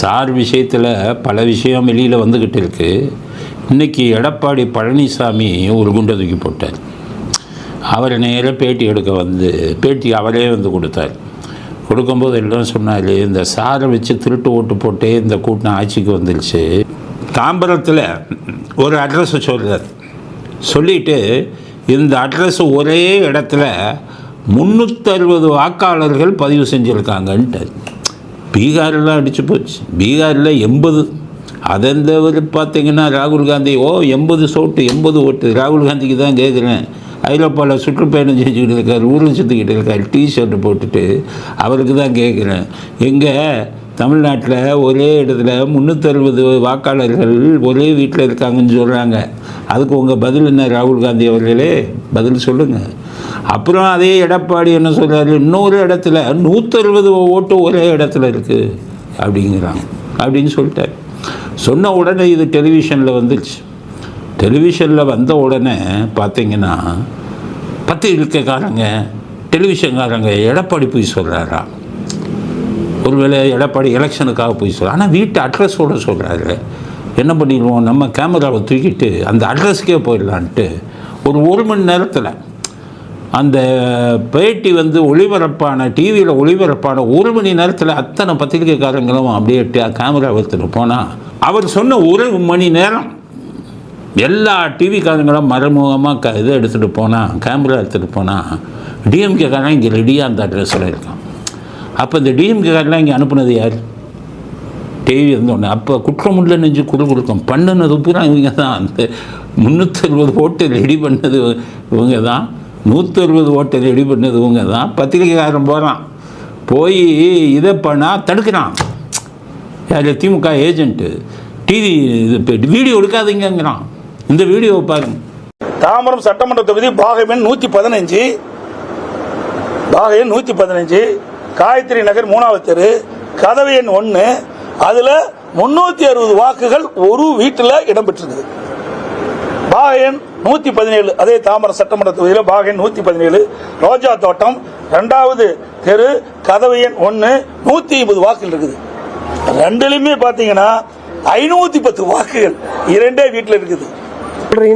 Sir விஷயத்தில் பல விஷயம் வெளியில் வந்துக்கிட்டு இருக்குது இன்னைக்கு எடப்பாடி பழனிசாமி ஒரு குண்டை தூக்கி போட்டார். அவரை நேராக பேட்டி எடுக்க வந்து பேட்டி அவரே வந்து கொடுத்தார். கொடுக்கும்போது எல்லாம் சொன்னார் இந்த சாரை வச்சு திருட்டு ஓட்டு போட்டே இந்த கூட்டம் ஆட்சிக்கு வந்துருச்சு. தாம்பரத்தில் ஒரு அட்ரஸை சொல்கிறார் சொல்லிட்டு இந்த அட்ரஸ் ஒரே இடத்துல முந்நூற்றறுபது வாக்காளர்கள் பதிவு செஞ்சுருக்காங்கன்ட்டு பீகாரெலாம் அடிச்சு போச்சு. பீகாரில் எண்பது. அதெந்தவர் பார்த்தீங்கன்னா ராகுல் காந்தி ஓ எண்பது சோட்டு எண்பது ஓட்டு. ராகுல் காந்திக்கு தான் கேட்குறேன். ஐரோப்பாவில் சுற்றுப்பயணம் செஞ்சுக்கிட்டு இருக்கார் ஊரில் சுற்றிக்கிட்டு இருக்கார் டிஷர்ட் போட்டுட்டு அவருக்கு தான் கேட்குறேன். எங்கே தமிழ்நாட்டில் ஒரே இடத்துல முந்நூற்றறுபது வாக்காளர்கள் ஒரே வீட்டில் இருக்காங்கன்னு சொல்கிறாங்க அதுக்கு உங்கள் பதில் என்ன ராகுல் காந்தி அவர்களே? பதில் சொல்லுங்கள் அப்புறம் அதே எடப்பாடி என்ன சொல்கிறாரு இன்னொரு இடத்துல நூற்றறுபது ஓட்டு ஒரே இடத்துல இருக்குது அப்படிங்கிறாங்க. அப்படின்னு சொல்லிட்டார். சொன்ன உடனே இது டெலிவிஷனில் வந்துடுச்சு டெலிவிஷனில் வந்த உடனே பார்த்தீங்கன்னா பத்திரிக்கைக்காரங்க டெலிவிஷன்காரங்க எடப்பாடி போய் சொல்கிறாரா ஒருவேளை எடப்பாடி எலெக்ஷனுக்காக போய் சொல்கிறார் ஆனால் வீட்டு அட்ரஸோடு சொல்கிறாரு என்ன பண்ணிடுவோம்? நம்ம கேமராவை தூக்கிட்டு அந்த அட்ரஸ்க்கே போயிடலான்ட்டு ஒரு ஒரு மணி நேரத்தில் அந்த பேட்டி வந்து ஒளிபரப்பான டிவியில் ஒளிபரப்பான ஒரு மணி நேரத்தில் அத்தனை பத்திரிக்கைக்காரங்களும் அப்படியே கேமரா எடுத்துகிட்டு போனால் அவர் சொன்ன ஒரு மணி நேரம் எல்லா டிவிக்காரங்களும் மறைமுகமாக க இதை எடுத்துகிட்டு போனால் கேமரா எடுத்துகிட்டு போனால் டிஎம்கேக்காரன் இங்கே ரெடியாக அந்த அட்ரஸில் இருக்கான் அப்போ இந்த டிஎம்கேக்காரெலாம் இங்கே அனுப்புனது யார்? டிவி இருந்தோடனே அப்போ குற்றமுள்ள நெஞ்சு குடு கொடுக்கும். பண்ணினது பூரா இவங்க தான் அந்த முந்நூற்றி முந்நூற்றறுபது ஓட்டு ரெடி பண்ணது இவங்க தான் நூற்றறுபது ஓட்டை ரெடி பண்ணது இவங்க தான் பத்திரிக்கைக்காரன் போகிறான் போய் இதை பண்ணால் தடுக்கிறான். யார்? திமுக ஏஜென்ட்டு டிவி இது வீடியோ எடுக்காதீங்கங்கிறான். இந்த வீடியோவை பாருங்க. தாம்பரம் சட்டமன்ற தொகுதி பாகவன் நூற்றி பதினஞ்சு. பாகவன் நூற்றி பதினஞ்சு. காயத்ரி நகர் மூணாவது தெரு கதவு எண் ஒன்று அதில் முன்னூற்றி அறுபது வாக்குகள் ஒரு வீட்டில் இடம்பெற்றிருக்குது. பாகையன் நூத்தி பதினேழு அதே தாம்பரம் சட்டமன்ற தொகுதியில் பாகன் நூத்தி பதினேழு ரோஜா தோட்டம் ரெண்டாவது தெரு கதவு எண் ஒன்று நூத்தி ஐம்பது வாக்குகள் இருக்குது. ரெண்டுலையுமே பார்த்தீங்கன்னா ஐநூத்தி பத்து வாக்குகள் இரண்டே வீட்டில் இருக்குது.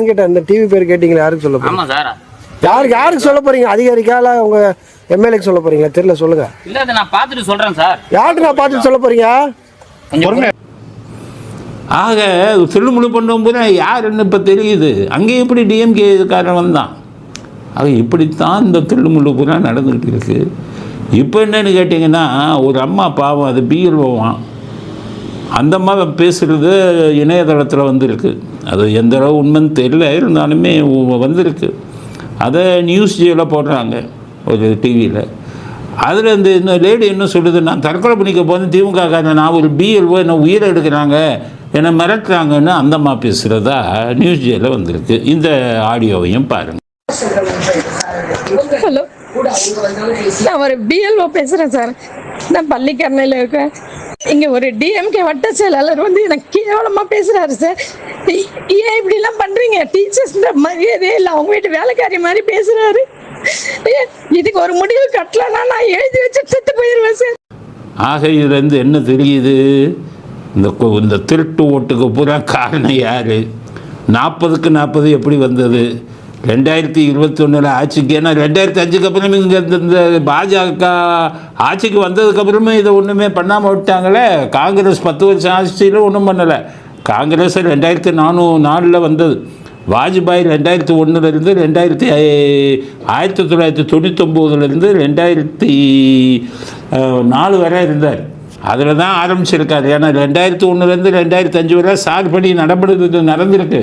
கேட்டேன் இந்த டிவி பேர் கேட்டீங்களா? யாருக்கு சொல்ல போறீங்க? ஆமா சார். யாருக்கு யாருக்கு சொல்ல போறீங்க? அதிகாரிக்கா இல்ல உங்க எம்எல்ஏக்கு சொல்ல போறீங்களா? தெரியல சொல்லுங்க. இல்ல நான் பார்த்துட்டு சொல்றேன் சார். யாருக்கு நான் பார்த்து சொல்ல போறீங்க? ஆக திருமுழு பண்ணும்போது யாருன்னு இப்போ தெரியுது? அங்கே எப்படி டிஎம்கே காரணம் வந்தான் ஆக இப்படித்தான் இந்த திருமுழு பூரா நடந்துக்கிட்டு இருக்குது இப்போ என்னன்னு கேட்டிங்கன்னா ஒரு அம்மா பாவம் அது பிஎல்ஓவான் அந்த அம்மா பேசுகிறது இணையதளத்தில் வந்திருக்கு. அது எந்த அளவு உண்மைன்னு தெரியல இருந்தாலுமே வந்திருக்கு. அதை நியூஸ் ஜியில் போடுறாங்க ஒரு டிவியில் அதில் இந்த இந்த லேடி என்ன சொல்லுதுன்னா தற்கொலை பண்ணிக்க போது திமுக நான் ஒரு பிஎல்ஓ என்ன உயிரை எடுக்கிறாங்க? என்னை மிரட்டுறாங்கன்னு அந்த அம்மா பேசுகிறதா நியூஸ் ஜியில் வந்திருக்கு. இந்த ஆடியோவையும் பாருங்கள் ஹலோ. நான் ஒரு பிஎல்ஓ பேசுறேன் சார். நான் பள்ளிக்கரணையில் இருக்கேன். இங்க ஒரு டிஎம்கே வட்ட செயலாளர் வந்து எனக்கு கேவலமா பேசுறாரு சார். ஏன் இப்படி எல்லாம் பண்றீங்க டீச்சர்ஸ் மரியாதையே இல்லை. அவங்க வீட்டு வேலைக்காரி மாதிரி பேசுறாரு. ஏ- இதுக்கு ஒரு முடிவு கட்டலன்னா நான் எழுதி வச்சு செத்து போயிருவேன் சார். ஆக இதுலேருந்து என்ன தெரியுது? இந்த இந்த திருட்டு ஓட்டுக்கு பூரா காரணம் யார்? நாற்பதுக்கு நாற்பது எப்படி வந்தது? ரெண்டாயிரத்தி இருபத்தொன்னில் ஆட்சிக்கு ஏன்னா ரெண்டாயிரத்தி அஞ்சுக்கு அப்புறம் இங்கே இந்த இந்த பாஜக ஆட்சிக்கு வந்ததுக்கப்புறமே இதை ஒன்றுமே பண்ணாமல் விட்டாங்களே. காங்கிரஸ் பத்து வருஷம் ஆட்சியில் ஒன்றும் பண்ணலை. காங்கிரஸ் ரெண்டாயிரத்தி நானூ நாலில் வந்தது. வாஜ்பாய் ரெண்டாயிரத்தி ஒன்றுலேருந்து ரெண்டாயிரத்தி ஆயிரத்தி தொள்ளாயிரத்தி தொண்ணூத்தொம்போதுலேருந்து ரெண்டாயிரத்தி நாலு வரை இருந்தார். அதில் தான் ஆரம்பிச்சிருக்காரு. ஏன்னா ரெண்டாயிரத்தி ஒன்றுலேருந்து ரெண்டாயிரத்தி அஞ்சு வரை சார் படி நடப்படுது நடந்திருக்கு.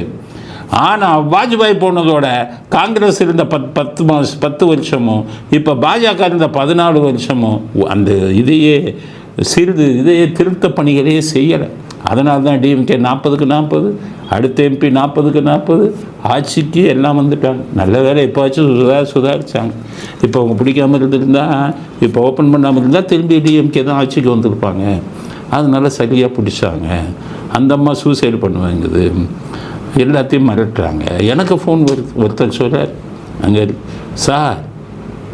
ஆனால் வாஜ்பாய் போனதோட காங்கிரஸ் இருந்த பத் பத்து மாதம் பத்து வருஷமும் இப்போ பாஜக இருந்த பதினாலு வருஷமும் அந்த இதையே சிறிது இதையே திருத்த பணிகளையே செய்யலை. அதனால தான் டிஎம்கே நாற்பதுக்கு நாற்பது அடுத்த எம்பி நாற்பதுக்கு நாற்பது ஆட்சிக்கு எல்லாம் வந்துட்டாங்க. நல்ல வேலை இப்போவாச்சும் சுதா சுதாரிச்சாங்க. இப்போ அவங்க பிடிக்காம இருந்திருந்தா இப்போ ஓப்பன் பண்ணாமல் இருந்தால் திரும்பி டிஎம்கே தான் ஆட்சிக்கு வந்திருப்பாங்க. அதனால சரியாக பிடிச்சாங்க. அந்த அம்மா சூசைடு பண்ணுவாங்குது. எல்லாத்தையும் மிரட்டுறாங்க. எனக்கு ஃபோன் ஒரு ஒருத்தர் சொல்கிறார் அங்கே சார்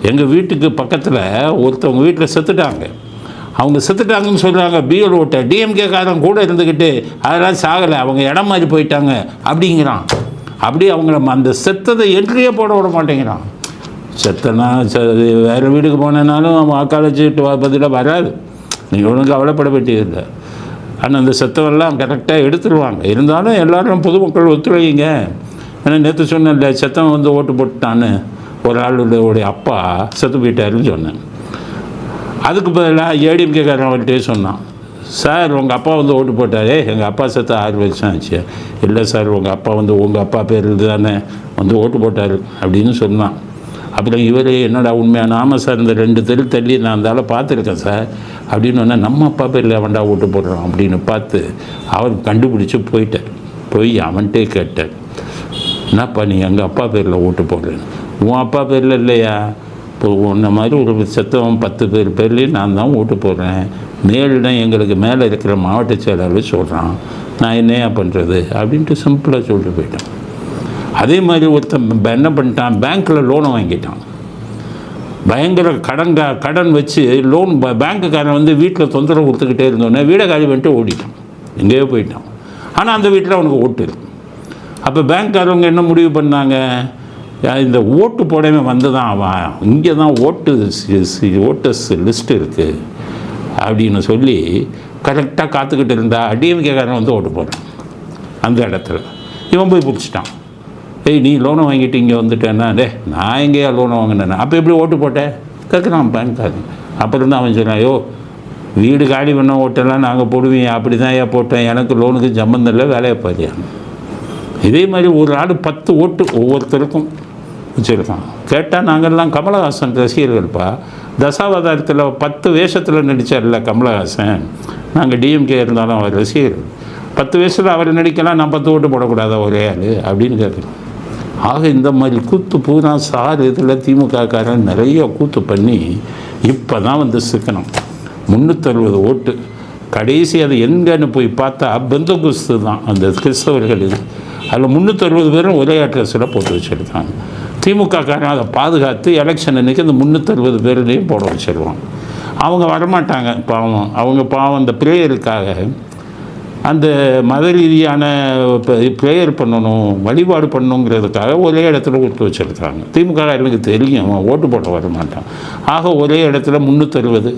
எங்கள் வீட்டுக்கு பக்கத்தில் ஒருத்தவங்க வீட்டில் செத்துட்டாங்க. அவங்க செத்துட்டாங்கன்னு சொல்கிறாங்க பிஎல் ஓட்ட. டிஎம்கே காரன் கூட இருந்துக்கிட்டு அதெல்லாம் சாகலை. அவங்க இடம் மாதிரி போயிட்டாங்க. அப்படிங்கிறான். அப்படி அவங்கள அந்த செத்ததை என்ட்ரியே போட விட மாட்டேங்கிறான். செத்தனா ச- வேறு வீட்டுக்கு போனேனாலும் வாக்காளர் பதிலாக வராது. நீங்கள் ஒன்றும் கவலைப்பட வேண்டியதில்லை. ஆனால் அந்த செத்தவெல்லாம் கரெக்டாக எடுத்துருவாங்க. இருந்தாலும் எல்லாரும் பொதுமக்கள் ஒத்துழைங்க ஏன்னா நேற்று சொன்னேன்ல செத்தவன் வந்து ஓட்டு போட்டுட்டான்னு ஒரு ஆளுடைய அப்பா செத்து போயிட்டாருன்னு சொன்னேன். அதுக்கு பதிலாக ஏடிஎம்கே காரன் அவர்கிட்டே சொன்னான். சார் உங்கள் அப்பா வந்து ஓட்டு போட்டாரே. எங்கள் அப்பா செத்த ஆறு வருஷம் ஆச்சு. இல்லை சார் உங்கள் அப்பா வந்து உங்கள் அப்பா பேர் தானே வந்து ஓட்டு போட்டார் அப்படின்னு சொன்னான். அப்புறம் இவர் என்னடா உண்மையான ஆமாம் சார் இந்த ரெண்டு தெரு தள்ளி நான் அந்தால பார்த்துருக்கேன் சார். அப்படின்னு சொன்னால் நம்ம அப்பா பேரில் அவன்டா ஓட்டு போடுறான் அப்படின்னு பார்த்து அவர் கண்டுபிடிச்சி போயிட்டார். போய் அவன்கிட்டே கேட்டார். என்னப்பா நீ எங்கள் அப்பா பேரில் ஓட்டு போடுறேன் உன் அப்பா பேரில் இல்லையா? இப்போ உன்ன மாதிரி ஒரு செத்தவன் பத்து பேர் பேர்லேயும் நான் தான் ஓட்டு போடுறேன். மேலிடம் எங்களுக்கு மேலே இருக்கிற மாவட்ட செயலாளர் சொல்கிறான் நான் என்னையா பண்ணுறது அப்படின்ட்டு சிம்பிளாக சொல்லிட்டு போயிட்டான். அதே மாதிரி ஒருத்தன் என்ன பண்ணிட்டான்? பேங்க்கில் லோனை வாங்கிட்டான். பயங்கர கடன் கடன் வச்சு லோன் பேங்க்குக்காரன் வந்து வீட்டில் தொந்தரவு கொடுத்துக்கிட்டே இருந்தோடனே வீடை காலி பண்ணிட்டு ஓடிட்டான். எங்கேயோ போயிட்டான். ஆனால் அந்த வீட்டில் அவனுக்கு ஓட்டு இருக்கு. அப்போ பேங்க்காரவங்க என்ன முடிவு பண்ணாங்க? இந்த ஓட்டு போடவே வந்து தான் அவன். இங்கே தான் ஓட்டு சி- ஓட்டர்ஸ் லிஸ்ட் இருக்குது அப்படின்னு சொல்லி கரெக்டாக காத்துக்கிட்டு இருந்தா டிஎம்கேக்காரன் வந்து ஓட்டு போடுறான் அந்த இடத்துல. இவன் போய் பிடிச்சிட்டான். ஏய் நீ லோனை வாங்கிட்டு இங்கே வந்துட்டேன்னா டே நான் எங்கேயா லோனை வாங்கினேன் அப்போ எப்படி ஓட்டு போட்டேன் கேட்குறான் கார்டு அப்புறம் தான் அவன் சொன்னான் ஐயோ வீடு காலி பண்ண ஓட்டெல்லாம் நாங்கள் போடுவீங்க அப்படி தான் ஏன் போட்டேன். எனக்கு லோனுக்கு சம்மந்தம் இல்லை வேலையை பாரியா இதே மாதிரி ஒரு ஆள் பத்து ஓட்டு ஒவ்வொருத்தருக்கும் வச்சுருக்கான் கேட்டால் நாங்கள்லாம் கமலஹாசன் ரசிகர்கள்ப்பா. தசாவதாரத்தில் பத்து வேஷத்தில் நடித்தார்ல கமலஹாசன். நாங்கள் டிஎம்கே இருந்தாலும் அவர் ரசிகர்கள் பத்து வயசில் அவர் நடிக்கலாம் நான் பத்து ஓட்டு போடக்கூடாதா ஒரே ஆள் அப்படின்னு கேட்குறோம். ஆக இந்த மாதிரி கூத்து பூரா சார் இதில் திமுகக்காரன் நிறைய கூத்து பண்ணி இப்போ தான் வந்து சிக்கனம். முந்நூற்றறுபது ஓட்டு. கடைசி அது எங்கன்னு போய் பார்த்தா பெந்த குஸ்து தான் அந்த கிறிஸ்தவர்கள் இது. அதில் முந்நூற்றறுபது பேரும் ஒரே அட்ரஸில் போட்டு வச்சுருக்காங்க. திமுக காரன் அதை பாதுகாத்து எலெக்ஷன் அன்றைக்கி அந்த முந்நூற்றறுபது பேர்லேயும் போட வச்சிருவாங்க அவங்க வரமாட்டாங்க பாவம். அவங்க பாவம் அந்த ப்ரேயருக்காக. அந்த மத ரீதியான ப்ரேயர் பண்ணணும் வழிபாடு பண்ணணுங்கிறதுக்காக ஒரே இடத்துல கொடுத்து வச்சுருக்காங்க. திமுக எனக்கு தெரியும் அவன் ஓட்டு போட வரமாட்டான். ஆக ஒரே இடத்துல முந்நூற்றறுபது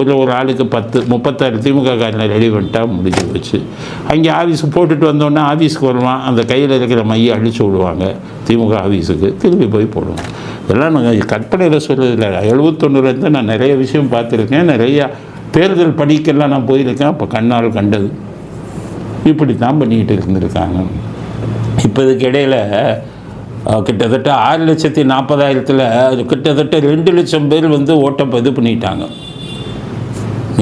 ஒரு ஒரு ஆளுக்கு பத்து முப்பத்தாறு திமுக காரனை ரெடி பண்ணிட்டா முடிஞ்சு போச்சு. அங்கே ஆஃபீஸுக்கு போட்டுட்டு வந்தோடனே ஆஃபீஸுக்கு வருவான் அந்த கையில் இருக்கிற மையை அழிச்சு விடுவாங்க திமுக ஆஃபீஸுக்கு திரும்பி போய் போடுவாங்க. இதெல்லாம் நாங்கள் கற்பனையில் சொல்கிறதில்ல எழுபத்தொன்னுலேருந்து நான் நிறைய விஷயம் பார்த்துருக்கேன். நிறையா தேர்தல் பணிக்கெல்லாம் நான் போயிருக்கேன். அப்போ கண்ணால் கண்டது. இப்படி தான் பண்ணிக்கிட்டு இருந்திருக்காங்க. இப்போ இதுக்கு இடையில் கிட்டத்தட்ட ஆறு லட்சத்தி நாற்பதாயிரத்தில் கிட்டத்தட்ட ரெண்டு லட்சம் பேர் வந்து ஓட்டம் இது பண்ணிட்டாங்க.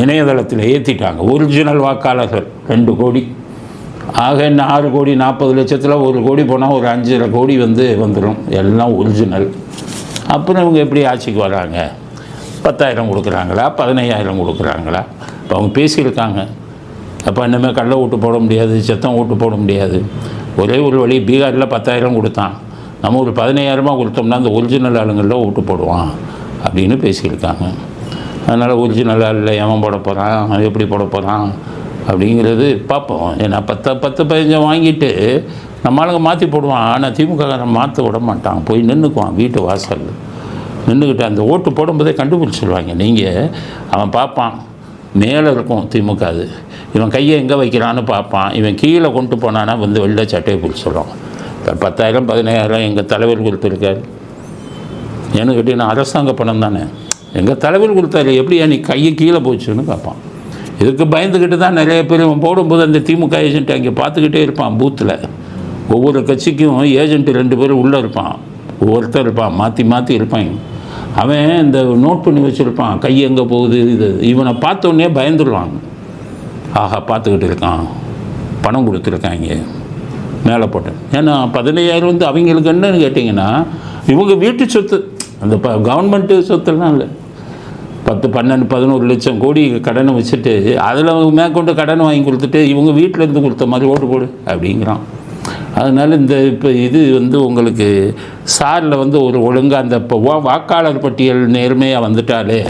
இணையதளத்தில் ஏற்றிட்டாங்க ஒரிஜினல் வாக்காளர்கள் ரெண்டு கோடி. ஆக என்ன ஆறு கோடி நாற்பது லட்சத்தில் ஒரு கோடி போனால் ஒரு அஞ்சரை கோடி வந்து வந்துடும் எல்லாம் ஒரிஜினல் அப்புறம் இவங்க எப்படி ஆட்சிக்கு வராங்க? பத்தாயிரம் கொடுக்குறாங்களா? பதினையாயிரம் கொடுக்குறாங்களா? இப்போ அவங்க பேசியிருக்காங்க. அப்போ இனிமேல் கடலை ஓட்டு போட முடியாது செத்தம் ஓட்டு போட முடியாது. ஒரே ஒரு வழி பீகாரில் பத்தாயிரம் கொடுத்தான். நம்ம ஒரு பதினையாயிரமாக கொடுத்தோம்னா அந்த ஒரிஜினல் ஆளுங்களில் ஓட்டு போடுவான் அப்படின்னு பேசியிருக்காங்க. அதனால் உரிஞ்சு நல்லா இல்லை எவன் போட போகிறான் அவன் எப்படி போட போகிறான் அப்படிங்கிறது பார்ப்போம். ஏன்னா பத்து பத்து பதினஞ்சு வாங்கிட்டு நம்ம ஆளுங்க மாற்றி போடுவான். ஆனால் திமுககாரன் மாற்ற விட மாட்டான். போய் நின்றுக்குவான் வீட்டு வாசலில் நின்றுக்கிட்டு அந்த ஓட்டு போடும்போதே கண்டுபிடிச்சிடுவாங்க நீங்கள் அவன் பார்ப்பான். மேலே இருக்கும் திமுக அது. இவன் கையை எங்கே வைக்கிறான்னு பார்ப்பான். இவன் கீழே கொண்டு போனான்னா வந்து வெளில சட்டையை பிடிச்சிடுவான் இப்போ பத்தாயிரம் பதினாயிரம் எங்கள் தலைவர் கொடுத்துருக்காரு. ஏன்னு கேட்டிங்கன்னா அரசாங்க பணம் தானே. எங்கள் தலைவர் கொடுத்தாரு எப்படியா நீ கையை கீழே போச்சுன்னு கேட்பான் இதுக்கு பயந்துக்கிட்டு தான் நிறைய பேர் இவன் போடும்போது அந்த திமுக ஏஜென்ட் அங்கே பார்த்துக்கிட்டே இருப்பான் பூத்தில் ஒவ்வொரு கட்சிக்கும் ஏஜென்ட் ரெண்டு பேரும் உள்ளே இருப்பான். ஒவ்வொருத்தர் இருப்பான் மாற்றி மாற்றி இருப்பான். அவன் இந்த நோட் பண்ணி வச்சுருப்பான் கை எங்கே போகுது இது இவனை பார்த்தோன்னே பயந்துடுவாங்க. ஆஹா பார்த்துக்கிட்டு இருக்கான். பணம் கொடுத்துருக்காங்க மேலே போட்டேன். ஏன்னா பதினையாயிரம் வந்து அவங்களுக்கு என்னன்னு கேட்டிங்கன்னா இவங்க வீட்டு சொத்து அந்த ப கவர்மெண்ட்டு சொத்துலாம் இல்லை. பத்து பன்னெண்டு பதினோரு லட்சம் கோடி கடனை வச்சுட்டு அதில் மேற்கொண்டு கடனை வாங்கி கொடுத்துட்டு இவங்க வீட்டில் இருந்து கொடுத்த மாதிரி ஓட்டு போடு அப்படிங்கிறான். அதனால் இந்த இப்போ இது வந்து உங்களுக்கு சாரில் வந்து ஒரு ஒழுங்காக அந்த இப்போ வாக்காளர் பட்டியல் நேர்மையாக வந்துட்டாலே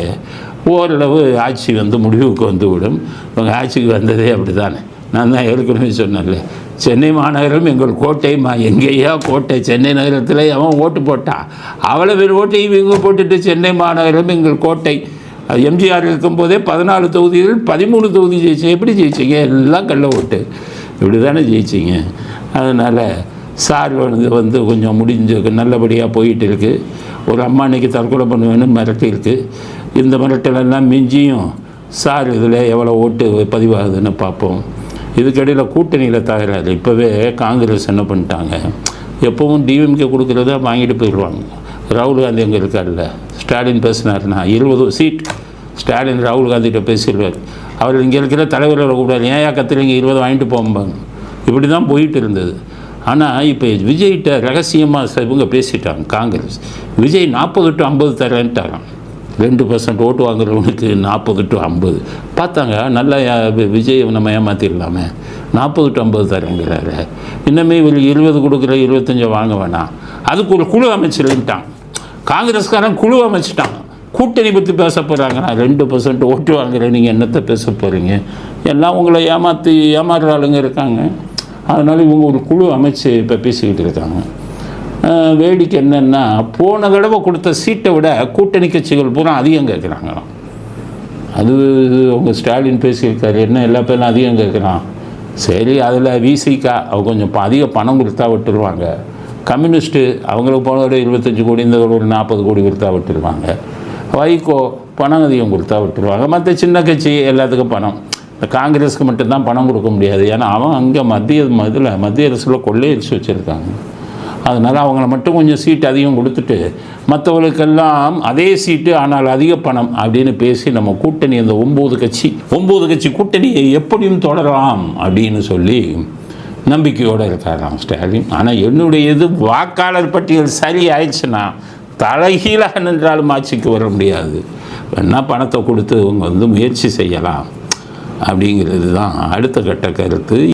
ஓரளவு ஆட்சி வந்து முடிவுக்கு வந்துவிடும். இவங்க ஆட்சிக்கு வந்ததே அப்படி தானே நான் தான் ஏற்கனவே சொன்னேன்ல. சென்னை மாநகரம் எங்கள் கோட்டைமா எங்கேயா கோட்டை? சென்னை நகரத்தில் அவன் ஓட்டு போட்டான் அவ்வளோ பேர் ஓட்டை இவங்க போட்டுட்டு சென்னை மாநகரம் எங்கள் கோட்டை. எம்ஜிஆர் இருக்கும்போதே பதினாலு தொகுதிகள் பதிமூணு தொகுதி ஜெயிச்சு எப்படி ஜெயிச்சிங்க? எல்லாம் கள்ள ஓட்டு. இப்படி தானே ஜெயிச்சிங்க. அதனால் சார் வந்து வந்து கொஞ்சம் முடிஞ்சிருக்கு நல்லபடியாக போயிட்டு இருக்குது ஒரு அம்மா அன்னைக்கு தற்கொலை பண்ணுவேன்னு மிரட்டியிருக்கு இந்த மிரட்டலெல்லாம் மிஞ்சியும் சார் இதில் எவ்வளோ ஓட்டு பதிவாகுதுன்னு பார்ப்போம். இதுக்கடையில் கூட்டணியில் தகராறு. இப்போவே காங்கிரஸ் என்ன பண்ணிட்டாங்க? எப்போவும் டிஎம்கே கொடுக்குறத வாங்கிட்டு போயிடுவாங்க. ராகுல் காந்தி அங்கே இருக்கார்ல. ஸ்டாலின் பேசினார்னா இருபது சீட். ஸ்டாலின் ராகுல் காந்திகிட்ட பேசிடுவார். அவர் இங்கே இருக்கிற தலைவர்களை கூப்பிடாரு ஏன் கத்துறீங்க இருபது வாங்கிட்டு போகும்பாங்க இப்படி தான் போயிட்டு இருந்தது. ஆனால் இப்போ விஜய்கிட்ட ரகசியமாக இவங்க பேசிட்டாங்க காங்கிரஸ். விஜய் நாற்பது டு ஐம்பது தரேன்ட்டாரான் ரெண்டு பர்சன்ட் ஓட்டு வாங்குறவனுக்கு நாற்பது டு ஐம்பது. பார்த்தாங்க நல்லா விஜய் நம்ம ஏமாற்றிடலாமே நாற்பது டு ஐம்பது தரேங்கிறாரு. இன்னமே இவர் இருபது கொடுக்குற இருபத்தஞ்சை வாங்க வேணாம். அதுக்கு ஒரு குழு அமைச்சிருந்துட்டான். காங்கிரஸ்காரன் குழு அமைச்சிட்டான். கூட்டணி பற்றி பேச போகிறாங்கன்னா ரெண்டு பர்சன்ட் ஓட்டு வாங்குற நீங்கள் என்னத்தை பேச போகிறீங்க எல்லாம் உங்களை ஏமாற்றி ஏமாறுற ஆளுங்க இருக்காங்க. அதனால் இவங்க ஒரு குழு அமைச்சு இப்போ பேசிக்கிட்டு இருக்காங்க. வேடிக்கை என்னென்னா போன தடவை கொடுத்த சீட்டை விட கூட்டணி கட்சிகள் பூரா அதிகம் கேட்குறாங்களாம் அது அவங்க ஸ்டாலின் பேசியிருக்காரு என்ன எல்லா பேரும் அதிகம் கேட்குறான் சரி அதில் விசிகா அவங்க கொஞ்சம் அதிக பணம் கொடுத்தா விட்டுருவாங்க. கம்யூனிஸ்ட்டு அவங்களுக்கு போன ஒரு இருபத்தஞ்சி கோடி இந்த ஒரு நாற்பது கோடி கொடுத்தா விட்டுருவாங்க. வைகோ பணம் அதிகம் கொடுத்தா விட்டுருவாங்க. மற்ற சின்ன கட்சி எல்லாத்துக்கும் பணம். இந்த காங்கிரஸுக்கு மட்டும்தான் பணம் கொடுக்க முடியாது. ஏன்னா அவன் அங்கே மத்திய இதில் மத்திய அரசில் கொள்ளையடிச்சு வச்சுருக்காங்க. அதனால் அவங்கள மட்டும் கொஞ்சம் சீட்டு அதிகம் கொடுத்துட்டு மற்றவர்களுக்கெல்லாம் அதே சீட்டு ஆனால் அதிக பணம் அப்படின்னு பேசி நம்ம கூட்டணி அந்த ஒம்பது கட்சி ஒம்பது கட்சி கூட்டணியை எப்படியும் தொடரலாம் அப்படின்னு சொல்லி நம்பிக்கையோடு இருக்காராம் ஸ்டாலின். ஆனால் என்னுடைய இது வாக்காளர் பட்டியல் சரி ஆயிடுச்சுன்னா தலைகீழாக நின்றாலும் ஆட்சிக்கு வர முடியாது. வேணால் பணத்தை கொடுத்து இவங்க வந்து முயற்சி செய்யலாம் அப்படிங்கிறது தான் அடுத்த கட்ட கருத்து.